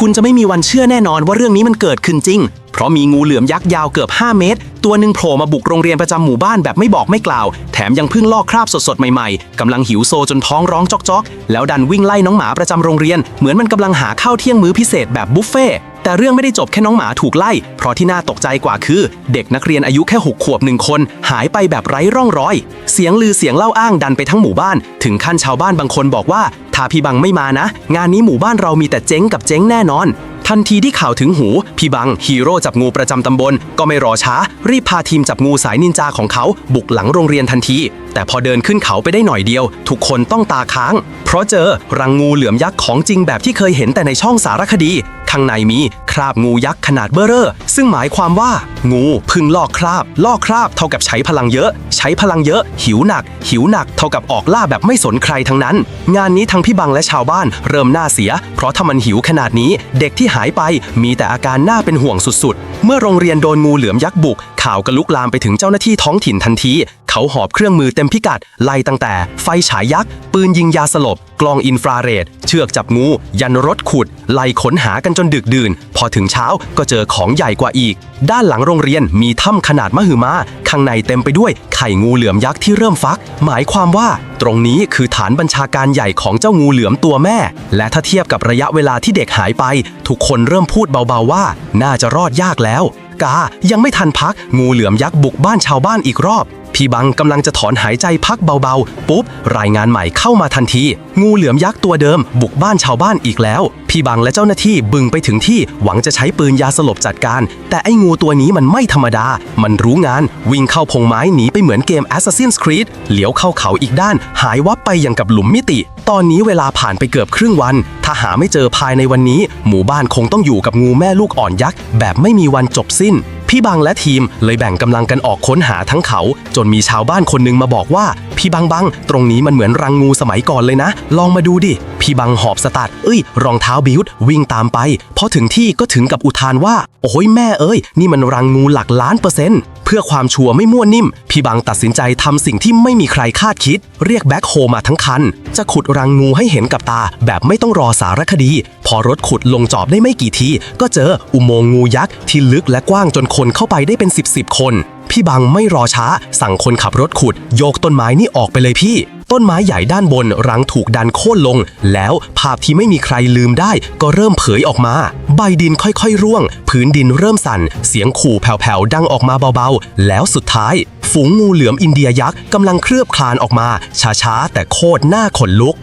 คุณจะไม่มีวันเชื่อแน่นอนว่าเรื่องนี้มันเกิดขึ้นจริง เพราะมีงูเหลือมยักษ์ยาวเกือบ 5 เมตร ตัวหนึ่งโผล่มาบุกโรงเรียนประจำหมู่บ้านแบบไม่บอกไม่กล่าว แถมยังเพิ่งลอกคราบสดๆใหม่ๆกำลังหิวโซจนท้องร้องจอกๆ แล้วดันวิ่งไล่น้องหมาประจำโรงเรียน เหมือนมันกำลังหาข้าวเที่ยงมื้อพิเศษแบบบุฟเฟ่แต่เรื่องไม่ได้จบแค่น้องหมาถูกไล่ เพราะที่น่าตกใจกว่าคือ เด็กนักเรียนอายุแค่หกขวบหนึ่งคน หายไปแบบไร้ร่องรอย เสียงลือเสียงเล่าอ้างดันไปทั้งหมู่บ้าน ถึงขั้นชาวบ้านบางคนบอกว่า ถ้าพี่บังไม่มานะ งานนี้หมู่บ้านเรามีแต่เจ๊งกับเจ๊งแน่นอน ทันทีที่ข่าวถึงหู พี่บัง ฮีโร่จับงูประจำตำบล ก็ไม่รอช้า รีบพาทีมจับงูสายนินจาของเขาบุกหลังโรงเรียนทันที แต่พอเดินขึ้นเขาไปได้หน่อยเดียว ทุกคนต้องตาค้าง เพราะเจอรังงูเหลือมยักษ์ของจริงแบบที่เคยเห็นแต่ในช่องสารคดี ข้างในมีคราบงูยักษ์ขนาดเบ้อเร่อ ซึ่งหมายความว่า งูพึ่งลอกคราบ ลอกคราบเท่ากับใช้พลังเยอะ ใช้พลังเยอะ หิวหนัก หิวหนักเท่ากับออกล่าแบบไม่สนใครทั้งนั้น งานนี้ทั้งพี่บังและชาวบ้านเริ่มหน้าเสีย เพราะถ้ามันหิวขนาดนี้ เด็กที่หายไปมีแต่อาการน่าเป็นห่วงสุดๆ เมื่อโรงเรียนโดนงูเหลือมยักษ์บุก ข่าวก็ลุกลามไปถึงเจ้าหน้าที่ท้องถิ่นทันที เขาหอบเครื่องมือเต็มพิกัดไล่ตั้งแต่ ไฟฉายยักษ์ ปืนยิงยาสลบกล้องอินฟราเรด เชือกจับงู ยันรถขุด ไล่ค้นหากันจนดึกดื่น พอถึงเช้าก็เจอของใหญ่กว่าอีก ด้านหลังโรงเรียนมีถ้ำขนาดมหึมา ข้างในเต็มไปด้วยไข่งูเหลือมยักษ์ที่เริ่มฟัก หมายความว่า ตรงนี้คือฐานบัญชาการใหญ่ของเจ้างูเหลือมตัวแม่ และถ้าเทียบกับระยะเวลาที่เด็กหายไป ทุกคนเริ่มพูดเบาๆว่า น่าจะรอดยากแล้ว กายังไม่ทันพัก งูเหลือมยักษ์บุกบ้านชาวบ้านอีกรอบ พี่บังกำลังจะถอนหายใจพักเบาๆ ปุ๊บ รายงานใหม่เข้ามาทันที งูเหลือมยักษ์ตัวเดิม บุกบ้านชาวบ้านอีกแล้ว พี่บังและเจ้าหน้าที่บึงไปถึงที่หวังจะใช้ปืนยาสลบจัดการ แต่ไอ้งูตัวนี้มันไม่ธรรมดา มันรู้งาน วิ่งเข้าพงไม้หนีไปเหมือนเกม Assassin's Creed เลี้ยวเข้าเขาอีกด้าน หายวับไปอย่างกับหลุมมิติ ตอนนี้เวลาผ่านไปเกือบครึ่งวัน ถ้าหาไม่เจอภายในวันนี้ หมู่บ้านคงต้องอยู่กับงูแม่ลูกอ่อนยักษ์แบบไม่มีวันจบสิ้น พี่บังและทีมเลยแบ่งกำลังกันออกค้นหาทั้งเขา จนมีชาวบ้านคนหนึงมาบอกว่า พี่บังบังตรงนี้มันเหมือนรังงูสมัยก่อนเลยนะ ลองมาดูดิ พี่บังหอบสตาร์ทเอ้ย รองเท้าบิวต์วิ่งตามไปพอถึงที่ก็ถึงกับอุทานว่า โอ้ยแม่เอ้ย นี่มันรังงูหลักล้านเปอร์เซ็นต์เพื่อความชัวร์ไม่มั่วนิ่ม พี่บังตัดสินใจทำสิ่งที่ไม่มีใครคาดคิด เรียกแบ็คโฮมาทั้งคัน จะขุดรังงูให้เห็นกับตา แบบไม่ต้องรอสารคดีพอรถขุดลงจอบได้ไม่กี่ที ก็เจออุโมงค์งูยักษ์ที่ลึกและกว้างจนคนเข้าไปได้เป็น 10บสคน พี่บังไม่รอช้า สั่งคนขับรถขุด โยกต้นไม้นี่ออกไปเลยพี่ ต้นไม้ใหญ่ด้านบนรังถูกดันโค่นลง แล้วภาพที่ไม่มีใครลืมได้ ก็เริ่มเผยออกมา ใบดินค่อยๆร่วง พื้นดินเริ่มสั่น เสียงขู่แผ่วๆดังออกมาเบาๆ แล้วสุดท้าย ฝูงงูเหลือมอินเดียยักษ์กำลังเคลือบคลานออกมาช้าๆแต่โคตรน่าขนลุก